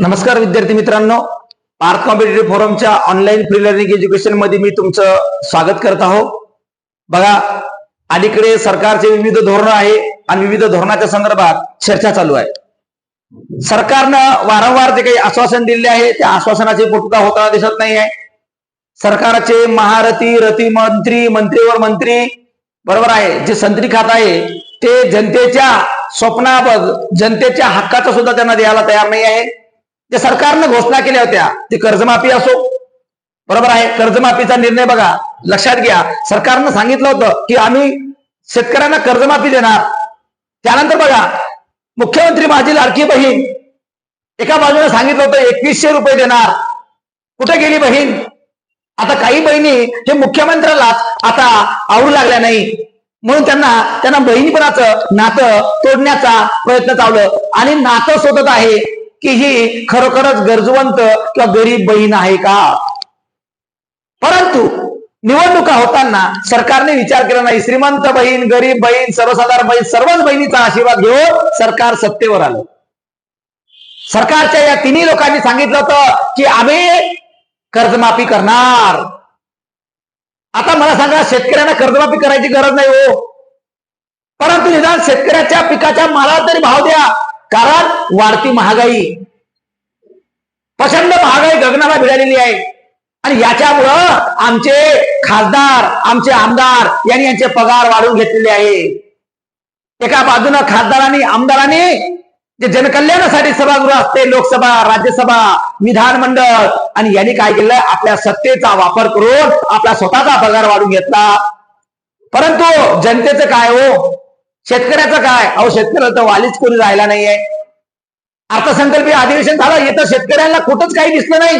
नमस्कार विद्यार्थी मित्रांनो. पार्थ कॉम्पिटेटिव्ह फोरमच्या ऑनलाईन फ्री लर्निंग एज्युकेशनमध्ये मी तुमचं स्वागत करत आहो बघा अलीकडे सरकारचे विविध धोरण आहे आणि विविध धोरणाच्या संदर्भात चर्चा चालू आहे. सरकारनं वारंवार जे काही आश्वासन दिले आहे त्या आश्वासनाची पूर्तता होताना दिसत नाही आहे. सरकारचे महारथी रथी मंत्री मंत्रीवर मंत्री बरोबर आहे जे संत्री खात आहे ते जनतेच्या स्वप्नाबद जनतेच्या हक्काचं सुद्धा त्यांना द्यायला तयार नाही आहे. जे सरकारनं घोषणा केल्या होत्या ती कर्जमाफी असो. बरोबर आहे? कर्जमाफीचा निर्णय बघा. लक्षात घ्या. सरकारनं सांगितलं होतं की आम्ही शेतकऱ्यांना कर्जमाफी देणार. त्यानंतर बघा मुख्यमंत्री माझी लाडकी बहीण एका बाजूने सांगितलं होतं एकवीसशे रुपये देणार. कुठे गेली बहीण? आता काही बहिणी हे मुख्यमंत्र्यालाच आता आवडू लागल्या नाही. म्हणून त्यांना त्यांना बहिणीपणाचं नातं तोडण्याचा प्रयत्न चावलं आणि नातं शोधत आहे. की ही खरोखरच गरजवंत किंवा गरीब बहीण आहे का? परंतु निवडणुका होताना सरकारने विचार केला नाही. श्रीमंत बहीण गरीब बहीण सर्वसाधारण बहीण सर्वच बहिणीचा आशीर्वाद घेऊन सरकार सत्तेवर आलं. सरकारच्या या तिन्ही लोकांनी सांगितलं होतं की आम्ही कर्जमाफी करणार. आता मला सांगा शेतकऱ्यांना कर्जमाफी करायची गरज नाही हो. परंतु निदान शेतकऱ्याच्या पिकाच्या मालाला तरी भाव द्या. कारण वाढती महागाई. प्रचंड महागाई गगनाला भिडालेली आहे. आणि याच्यामुळं आमचे खासदार आमचे आमदार यांनी यांचे पगार वाढवून घेतलेले आहे. एका बाजूनं खासदारांनी आमदारांनी जे जनकल्याणासाठी सभागृह असते लोकसभा राज्यसभा विधानमंडळ आणि यांनी काय केलं? आपल्या सत्तेचा वापर करून आपला स्वतःचा पगार वाढून घेतला. परंतु जनतेचं काय हो? शेतकऱ्याचं काय? अहो शेतकऱ्याला तर वालीच कोणी राहिला नाहीये. अर्थसंकल्पीय अधिवेशन झालं येतं शेतकऱ्यांना कुठंच काही दिसलं नाही.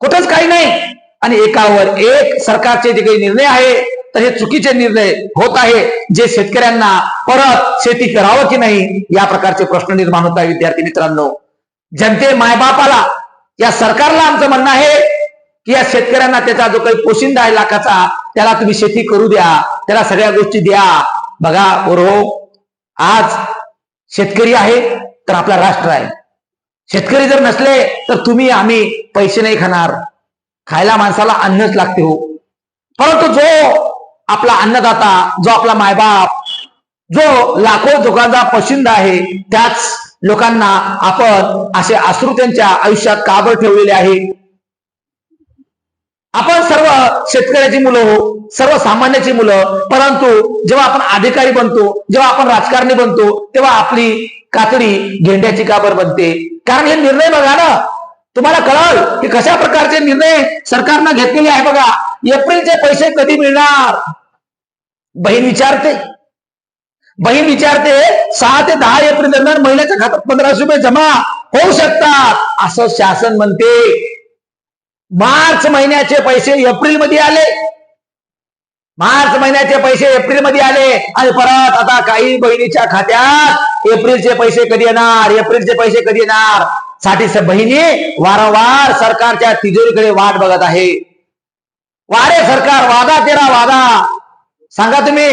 कुठंच काही नाही. आणि एकावर एक सरकारचे जे काही निर्णय आहे तर हे चुकीचे निर्णय होत आहे. जे शेतकऱ्यांना परत शेती करावं की नाही या प्रकारचे प्रश्न निर्माण होत आहे विद्यार्थी मित्रांनो. जनते मायबापाला या सरकारला आमचं म्हणणं आहे की या शेतकऱ्यांना त्याचा जो काही पोशिंदा आहे लाखाचा त्याला तुम्ही शेती करू द्या त्याला सगळ्या गोष्टी द्या. बघा बरो आज शेतकरी आहे तर आपला राष्ट्र आहे. शेतकरी जर नसले तर तुम्ही आम्ही पैसे नाही खाणार. खायला माणसाला अन्नच लागते हो. परंतु जो आपला अन्नदाता जो आपला मायबाप जो लाखो लोकांचा पशिंदा आहे त्याच लोकांना आपण असे अश्रू त्यांच्या आयुष्यात काबळ ठेवलेले आहे. आपण सर्व शेतकऱ्याची मुलं हो सर्वसामान्याची मुलं परंतु जेव्हा आपण अधिकारी बनतो जेव्हा आपण राजकारणी बनतो तेव्हा आपली कातडी घेंड्याची काबर बनते. कारण हे निर्णय बघा ना तुम्हाला कळल की कशा प्रकारचे निर्णय सरकारनं घेतलेले आहे बघा. एप्रिलचे पैसे कधी मिळणार? बहीण विचारते. बहीण विचारते सहा ते दहा एप्रिल दरम्यान महिन्याच्या खात्यात पंधराशे रुपये जमा होऊ शकतात असं शासन म्हणते. मार्च महिन्याचे पैसे एप्रिलमध्ये आले. मार्च महिन्याचे पैसे एप्रिलमध्ये आले. आणि परत आता काही बहिणीच्या खात्यात एप्रिलचे पैसे कधी येणार? एप्रिलचे पैसे कधी येणार? साठी बहिणी वारंवार सरकारच्या तिजोरीकडे वाट बघत आहे. वारे सरकार वादा तेरा वादा. सांगा तुम्ही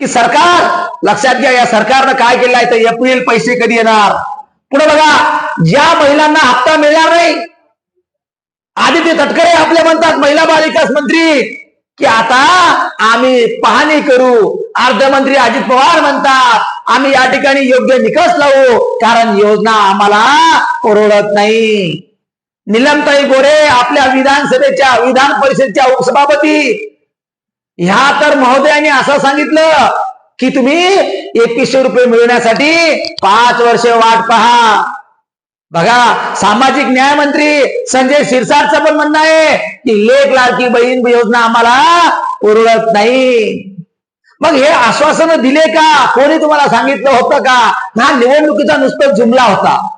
की सरकार लक्षात घ्या या सरकारनं काय केलं आहे तर एप्रिल पैसे कधी येणार? पुढे बघा ज्या महिलांना हप्ता मिळणार नाही आदित्य तटकरे आपले म्हणतात महिला बालिकास मंत्री की आता आम्ही पाहणी करू. अर्थमंत्री अजित पवार म्हणतात आम्ही या ठिकाणी योग्य निकष लावू कारण योजना आम्हाला परवडत नाही. निलमताई गोरे आपल्या विधानसभेच्या विधान परिषदेच्या उपसभापती. ह्या तर महोदयांनी असं सांगितलं की तुम्ही एकवीसशे रुपये मिळवण्यासाठी पाच वर्ष वाट पहा. बघा सामाजिक न्याय मंत्री संजय शिरसाटचं पण म्हणणं आहे की लेख लाडकी बहीण योजना आम्हाला उरळत नाही. मग हे आश्वासन दिले का? कोणी तुम्हाला सांगितलं होतं का? हा निवडणुकीचा नुसतं जुमला होता.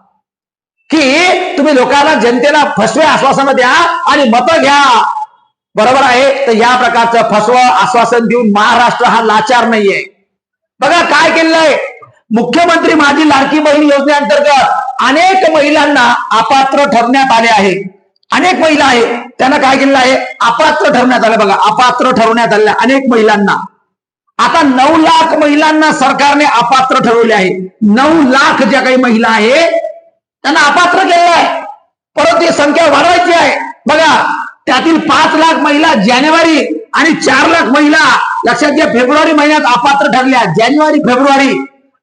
की तुम्ही लोकांना जनतेला फसवे आश्वासन द्या आणि मतं घ्या. बरोबर आहे? तर या प्रकारचं फसवं आश्वासन देऊन महाराष्ट्र हा लाचार नाहीये. बघा काय केलंय? मुख्यमंत्री माझी लाडकी बहीण योजनेअंतर्गत अनेक महिलांना अपात्र ठरण्यात आले आहे. अनेक महिला आहे त्यांना काय केलेलं आहे? अपात्र ठरवण्यात आलं. बघा अपात्र ठरवण्यात आलेल्या अनेक महिलांना. आता नऊ लाख महिलांना सरकारने अपात्र ठरवले आहे. नऊ लाख ज्या काही महिला आहे त्यांना अपात्र केलेलं आहे. परंतु ही संख्या वाढवायची आहे. बघा त्यातील पाच लाख महिला जानेवारी आणि चार लाख महिला लक्षात घ्या फेब्रुवारी महिन्यात अपात्र ठरल्या. जानेवारी फेब्रुवारी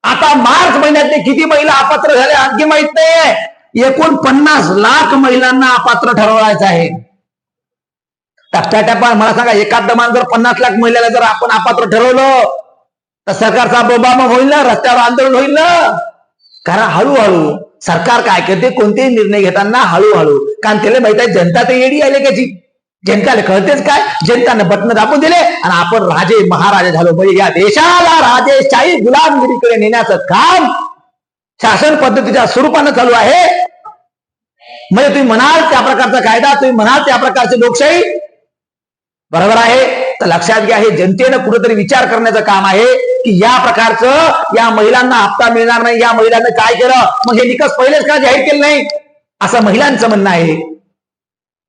आता मार्च महिन्यातले किती महिला अपात्र झाल्या आणखी माहीत नाहीये. एकूण पन्नास लाख महिलांना अपात्र ठरवायचं आहे. टप्प्याटप्पा मला सांगा एका दमान जर पन्नास लाख महिलाला जर आपण अपात्र ठरवलं तर सरकारचा बोबामा होईल ना? रस्त्यावर आंदोलन होईल ना? कारण हळूहळू सरकार काय करते? कोणतेही निर्णय घेताना हळूहळू. कारण त्याला माहीत आहे जनता तर येडी आले त्याची. जनताला कळतेच काय? जनताने बटन दाबून दिले आणि आपण राजे महाराजे झालो. म्हणजे या देशाला राजेशाही गुलामगिरीकडे नेण्याचं काम शासन पद्धतीच्या स्वरूपानं चालू आहे. म्हणजे तुम्ही म्हणाल त्या प्रकारचा कायदा तुम्ही म्हणाल त्या प्रकारची लोकशाही. बरोबर आहे. तर लक्षात घ्या हे जनतेनं कुठेतरी विचार करण्याचं काम आहे की या प्रकारचं या महिलांना हप्ता मिळणार नाही. या महिलांना काय केलं? मग हे निकष पहिलेच का जाहीर केलं नाही? असं महिलांचं म्हणणं आहे.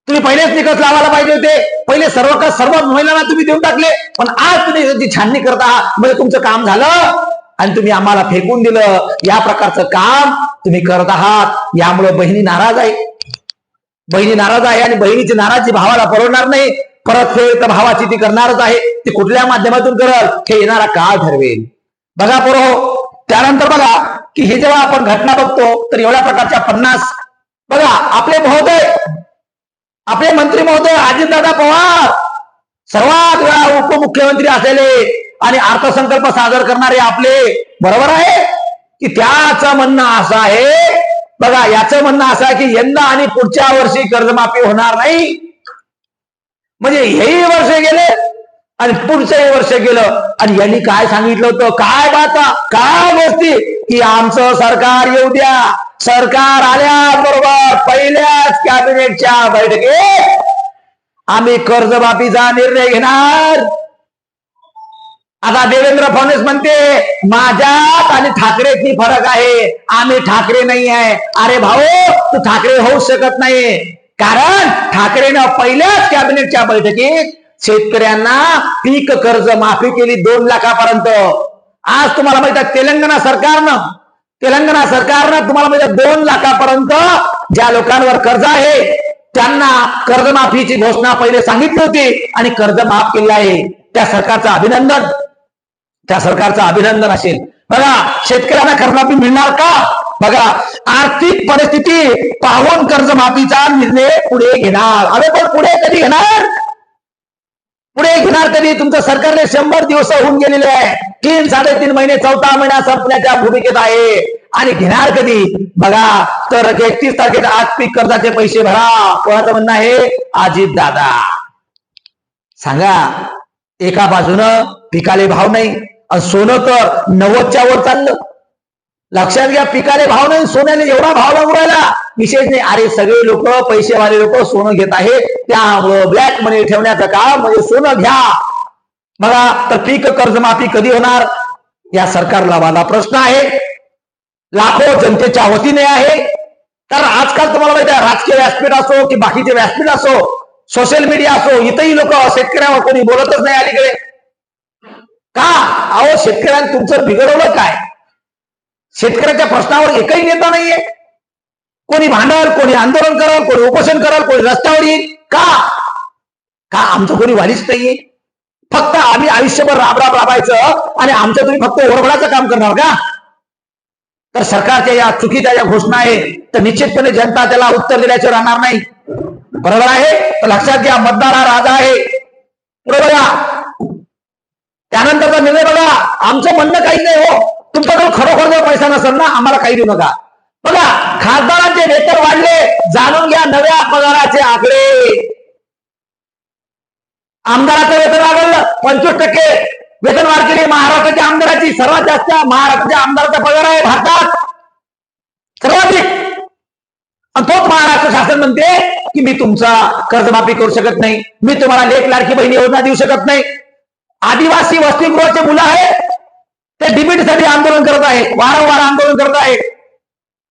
तुम्ही पहिलेच निकष लावायला पाहिजे होते. पहिले सर्व का सर्व महिलांना तुम्ही देऊन टाकले. पण आज तुम्ही छाननी करत आहात म्हणजे तुमचं काम झालं आणि तुम्ही आम्हाला फेकून दिलं. या प्रकारचं काम तुम्ही करत आहात. यामुळे बहिणी नाराज आहे. बहिणी नाराज आहे आणि बहिणीची नाराजी भावाला परवडणार नाही. परत परतफेड तर भावाची ती करणारच आहे. ती कुठल्या माध्यमातून करल हे येणारा काळ ठरवेल. बघा पोरो हो, त्यानंतर बघा की हे जेव्हा आपण घटना बघतो तर एवढ्या प्रकारच्या पन्नास बघा आपले महोदय आपले मंत्री महोदय अजितदादा पवार सर्वात वेळा उपमुख्यमंत्री असलेले आणि अर्थसंकल्प सादर करणारे आपले बरोबर आहे? की त्याचं म्हणणं असं आहे बघा याचं म्हणणं असं आहे की यंदा आणि पुढच्या वर्षी कर्जमाफी होणार नाही. म्हणजे हेही वर्ष गेले आणि पुढचंही वर्ष गेलं. आणि यांनी काय सांगितलं होतं? काय बाता? काय गोष्टी? की आमचं सरकार येऊ द्या. सरकार आल्याबरोबर पहिल्याच कॅबिनेटच्या बैठकीत आम्ही कर्जमाफीचा निर्णय घेणार. आता देवेंद्र फडणवीस म्हणते माझ्यात आणि ठाकरेची फरक आहे. आम्ही ठाकरे नाही आहे. अरे भाऊ तू ठाकरे होऊ शकत नाही. कारण ठाकरेनं पहिल्याच कॅबिनेटच्या बैठकीत शेतकऱ्यांना पीक कर्ज माफी केली दोन लाखापर्यंत. आज तुम्हाला माहीत आहे तेलंगणा सरकारनं तेलंगणा सरकारनं तुम्हाला माहीत आहे दोन लाखापर्यंत ज्या लोकांवर कर्ज आहे त्यांना कर्जमाफीची घोषणा पहिले सांगितली होती आणि कर्ज माफ केले आहे. त्या सरकारचं अभिनंदन. त्या सरकारचं अभिनंदन असेल. बघा शेतकऱ्यांना कर्जमाफी मिळणार का? बघा आर्थिक परिस्थिती पाहून कर्जमाफीचा निर्णय पुढे घेणार. अरे पण पुढे कधी घेणार? पुढे घेणार कधी? तुमचं सरकारने शंभर दिवस होऊन गेलेले आहे. तीन साडेतीन महिने चौथा महिना संपण्याच्या भूमिकेत आहे. आणि घेणार कधी? बघा तर एकतीस तारखेला आज पीक कर्जाचे पैसे भरा. कोणाचं म्हणणं आहे? अजित दादा. सांगा एका बाजूनं पिकाले भाव नाही सोनं तर नव्वदच्या वर चाललं. लक्षात घ्या पिकाले भाव नाही सोन्याने एवढा भाव लागू राहिला. विशेष नाही अरे सगळे लोक पैसेवाले लोक सोनं घेत आहे त्यामुळं ब्लॅक मनी ठेवण्याचं काम म्हणजे सोनं घ्या. बघा तर पीक कर्जमाफी कधी होणार? या सरकारला माझा प्रश्न आहे. लाखो जनतेच्या वतीने आहे. तर आजकाल तुम्हाला माहिती आहे राजकीय व्यासपीठ असो की बाकीचे व्यासपीठ असो सोशल मीडिया असो इथंही लोक शेतकऱ्यावर कोणी बोलतच नाही अलीकडे. का? अहो शेतकऱ्यांनी तुमचं बिघडवलं काय? शेतकऱ्याच्या प्रश्नावर एकही नेता नाहीये. कोणी भांडल कोणी आंदोलन करल कोणी उपोषण कराल कोणी रस्त्यावर येईल. का? का आमचं कोणी वालीच नाहीये? फक्त आम्ही आयुष्यभर राबराब राबायचं आणि आमचं तुम्ही फक्त ओरबडाचं काम करणार का? तर सरकारच्या या चुकीच्या या घोषणा आहे तर निश्चितपणे जनता त्याला उत्तर दिल्याचे राहणार नाही. बरोबर आहे? तर लक्षात घ्या मतदार हा राजा आहे. बरोबर त्यानंतरचा निर्णय बघा. आमचं म्हणणं काही नाही हो. तुमच्याकडे खरोखर जर पैसा नसेल ना आम्हाला काही देऊ नका. बघा खासदारांचे वेतन वाढले जाणून घ्या नव्या पगाराचे आकडे. आमदाराचं वेतन वाढलं पंचवीस टक्के. वेतन वाढ केली महाराष्ट्राच्या आमदाराची सर्वात जास्त महाराष्ट्राच्या आमदाराचा पगार आहे भारतात. सर्वाधिक आणि तोच महाराष्ट्र शासन म्हणते की मी तुमचा कर्जमाफी करू शकत नाही. मी तुम्हाला लेख लाडकी बहिणी योजना देऊ शकत नाही. आदिवासी वसतिगृहाचे मुलं आहेत. ते DBT साठी आंदोलन करत आहे वारंवार आंदोलन करत आहे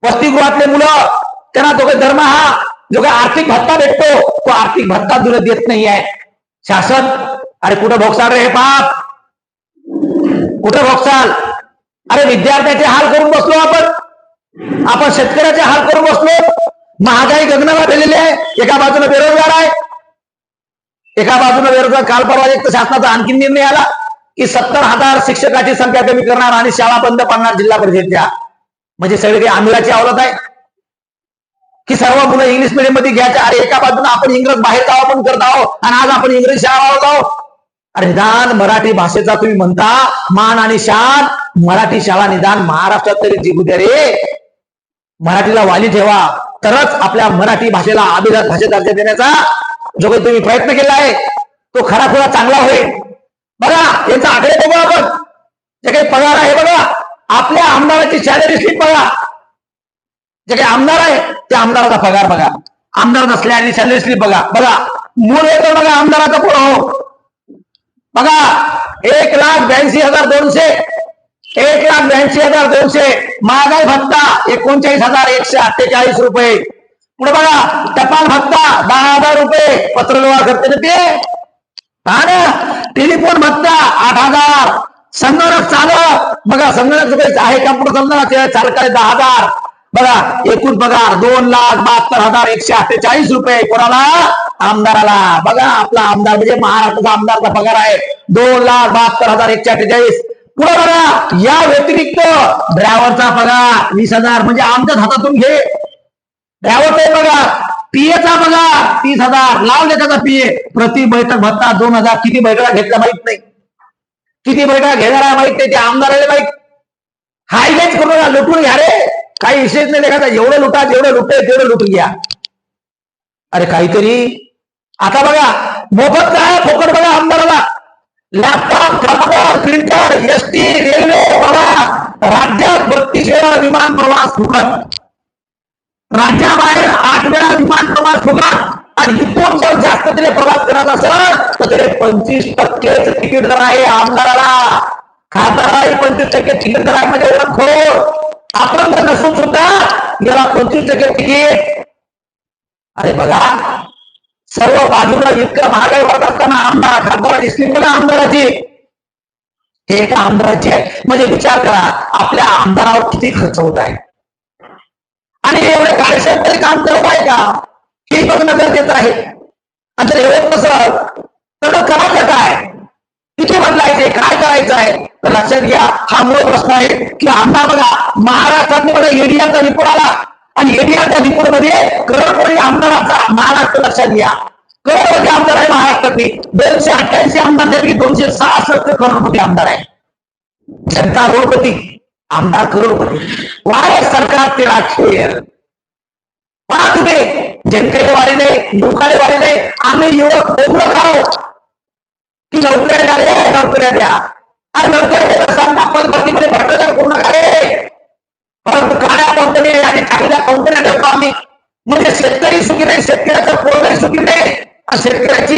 वसतिगृहातले मुलं त्यांना जो काही धर्म हा जो काही आर्थिक भत्ता भेटतो तो आर्थिक भत्ता तुला देत नाही आहे शासन अरे कुठं भोगसाल रे हे पाप? कुठं भोगसाल अरे विद्यार्थ्याचे हाल करून बसलो आपण. आपण शेतकऱ्याचे हाल करून बसलो. महागाई गगनाला गेलेली आहे. एका बाजूला बेरोजगार आहे. एका बाजूला बेरोजगार. काल परवा एक तर शासनाचा आणखी निर्णय आला. की सत्तर हजार शिक्षकाची संख्या कमी करणार आणि शाळा बंद पाडणार जिल्हा परिषदच्या म्हणजे सगळे काही आंधळाची आवडत आहे. की सर्व मुलं इंग्लिश मिडियममध्ये घ्यायचे. अरे एका बाजूला आपण इंग्रज बाहेर जावं पण करत आहोत आणि आज आपण इंग्रजी शाळा आहोत. अरे निदान मराठी भाषेचा तुम्ही म्हणता मान आणि शान मराठी शाळा निदान महाराष्ट्रात तरी जिंकू द्या रे. मराठीला वाली ठेवा. तरच आपल्या मराठी भाषेला अभिजात भाषेत दर्जा देण्याचा जो काही तुम्ही प्रयत्न केला आहे तो खरा खुरा चांगला होईल. बघा याचा आकडे बघू आपण. जे काही पगार आहे बघा. आपल्या आमदाराची सॅलरी स्लिप बघा. जे काही आमदार आहे त्या आमदाराचा पगार बघा. आमदार नसल्या आणि सॅलरी स्लिप बघा. बघा मूळ येतो बघा आमदाराचा पुढं हो. बघा एक लाख ब्याऐंशी हजार दोनशे. एक लाख ब्याऐंशी हजार दोनशे. महागाई भत्ता एकोणचाळीस हजार एकशे अठ्ठेचाळीस रुपये. पुढे बघा टपाल भत्ता दहा हजार रुपये. पत्रव्यवहार करते ना ते. टेलिफोन भत्ता आठ हजार. संगणक चालक बघा संगणक आहे कम्प्युटर संगणक चालकाय दहा हजार. बघा एकूण पगार दोन लाख बहात्तर हजार एकशे अठ्ठेचाळीस रुपये. कोणाला? आमदाराला. बघा आपला आमदार म्हणजे महाराष्ट्राचा आमदारचा पगार आहे. दोन लाख बहात्तर हजार एकशे अठ्ठेचाळीस. पुढे बघा या व्यतिरिक्त ड्रायव्हरचा पगार वीस हजार. म्हणजे आमच्याच हातातून घे. ड्रायव्हरचा पगार. पीएचा बघा तीस हजार. लावले त्याचा पीए प्रति बैठक भत्ता दोन हजार. किती बैठका घेतल्या माहीत नाही. किती बैठका घेणार आहे माहीत नाही. ते आमदाराला माहीत. हायलाईट करू नका, लुटून घ्या रे. काही विशेष नाही देखायचा एवढं लुटा जेवढं लुटे तेवढं लुटून घ्या. अरे काहीतरी. आता बघा. मोफत काय फोकट बघा आमदाराला. Laptop computer printer S T railway बघा. राज्यात बत्तीस वेळा विमान प्रवास फुकट. राज्याबाहेर आठ वेळा विमान प्रवास फुकट आणि इथून जर जास्त तिने प्रवास करत असेल तर तिने पंचवीस टक्केच तिकीट दर आहे आमदाराला खासदाराला पंचवीस टक्के तिकीट दर आहे म्हणजे ओळख. आपण जर नसून सुद्धा याला पंचवीस टक्के तिकीट. अरे बघा सर्व बाजूला इतकं महागाई वाढत असताना आमदार खासदाराची स्कीम बघा आमदाराची. हे एका आमदाराची आहे. म्हणजे विचार करा आपल्या आमदारावर किती खर्च होत आहे? आणि एवढे कार्यक्षमतेने काम करत आहे का? हे बघणं गरजेचं आहे. आणि जर एवढं नसल तर करायचं काय? किती बदलायचे? काय करायचं आहे? तर लक्षात घ्या हा मूळ प्रश्न आहे की आमदार बघा महाराष्ट्रात बघा रिपोर्ट आला. आणि एडियाचा रिपोर्टमध्ये करोडपती आमदाराचा महाराष्ट्र लक्षात घ्या. करोडपती आमदार आहे महाराष्ट्रातली. दोनशे अठ्ठ्याऐंशी आमदार त्यापैकी दोनशे सहासष्ट करोडपती आमदार आहे. जनता करोडपती आमदार करोडपती वाय सरकार ते राजकीय पहा कुठे जनतेने वाढे नाही लोकांनी वाढे नाही आम्ही युवक खोबरं खाऊ की नोकऱ्या द्या रे, नोकऱ्या द्या. आणि नोकऱ्या देत असताना आपण भ्रष्टाचार पूर्ण नका परंतु काळ्या कंपनी आणि चांगल्या कंपन्या ठेवतो आम्ही. म्हणजे शेतकरी सुखी नाही शेतकऱ्याचं पोरही सुखी नाही. आणि शेतकऱ्याची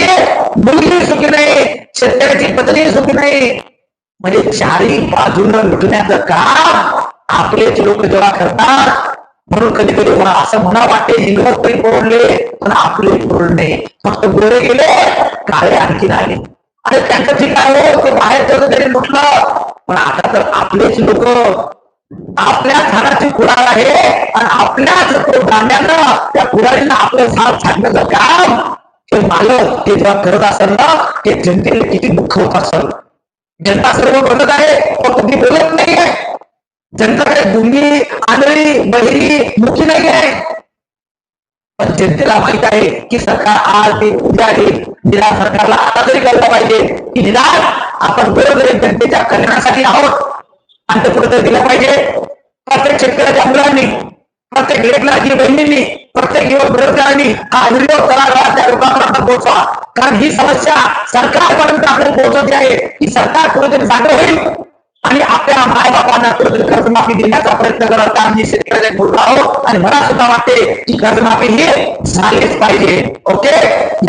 मुलगी सुखी नाही शेतकऱ्याची पत्नी सुखी नाही. म्हणजे चारही बाजूनं लुटण्याचं काम आपलेच लोक जेव्हा करतात म्हणून कधी कधी मला असं म्हणा वाटते इंग्रज तरी कोरडले पण आपले कोरडले फक्त गोरे गेले काळे आणखी आले. आणि त्यांचं ठीक आहे हो, ते बाहेर ठेवलं तरी लुटलं पण आता तर आपलेच लोक आपल्या झाडाची कुडाळ आहे आणि आपल्याच तो दांड्यानं त्या कुडाळीनं आपलं झाड छाटण्याचं काम. हे मालक हे जेव्हा करत असेल ना ते जनतेला किती दुःख होत असेल. जनता सर्व बोलत आहे पण कधी बोलत नाहीये. जनताकडे गुंगी आंधळी बहिरी मुखी नाही आहे. पण जनतेला माहीत आहे की सरकार आज ते उद्या आहे निदान सरकारला आता तरी कळलं पाहिजे की निदान आपण बरोबर जनतेच्या कल्याणासाठी आहोत. आणि ते कुठेतरी दिलं पाहिजे. प्रत्येक शेतकऱ्याच्या मुलांनी प्रत्येक लेखनाची बहिणींनी प्रत्येक युवक बेरोजगारांनी हा व्हिडिओ तळागाळातल्या लोकांपर्यंत पोहोचवा. कारण ही समस्या सरकारपर्यंत आपल्याला पोहोचवली आहे. की सरकार कुठेतरी जागा होईल. आणि आपल्या मायबापांना बापांना कर्जमाफी देण्याचा प्रयत्न करत आम्ही शेतकऱ्याचे बोललो आहोत. आणि मला सुद्धा वाटते की कर्जमाफी ही झालीच पाहिजे. ओके?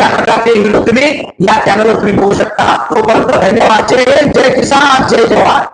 या प्रकारचे व्हिडिओ तुम्ही या चॅनलवर तुम्ही बघू शकता. तोपर्यंत धन्यवाद. जय जय किसान. जय जवान.